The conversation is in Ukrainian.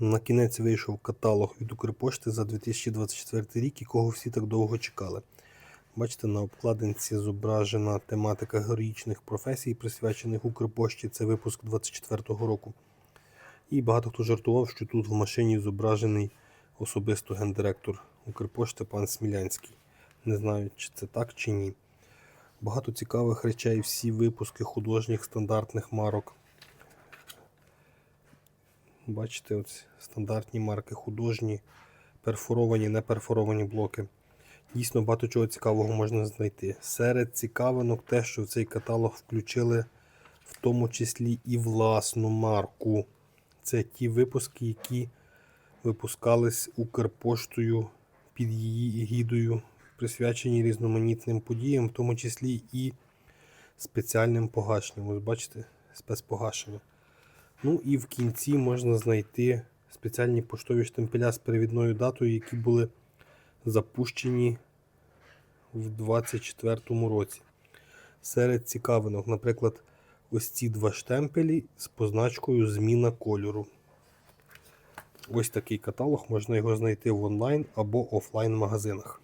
На кінець вийшов каталог від Укрпошти за 2024 рік, якого всі так довго чекали. Бачите, на обкладинці зображена тематика героїчних професій, присвячених Укрпошті. Це випуск 2024 року. І багато хто жартував, що тут в машині зображений особисто гендиректор Укрпошти пан Смілянський. Не знаю, чи це так чи ні. Багато цікавих речей, всі випуски художніх стандартних марок. Бачите, ось стандартні марки, художні, перфоровані, не перфоровані блоки. Дійсно багато чого цікавого можна знайти. Серед цікавинок те, що в цей каталог включили в тому числі і власну марку. Це ті випуски, які випускались Укрпоштою під її егідою, присвячені різноманітним подіям, в тому числі і спеціальним погашенням. Ось бачите, спецпогашення. Ну і в кінці можна знайти спеціальні поштові штемпеля з перевідною датою, які були запущені в 2024 році. Серед цікавинок, наприклад, ось ці два штемпелі з позначкою зміна кольору. Ось такий каталог, можна його знайти в онлайн або офлайн магазинах.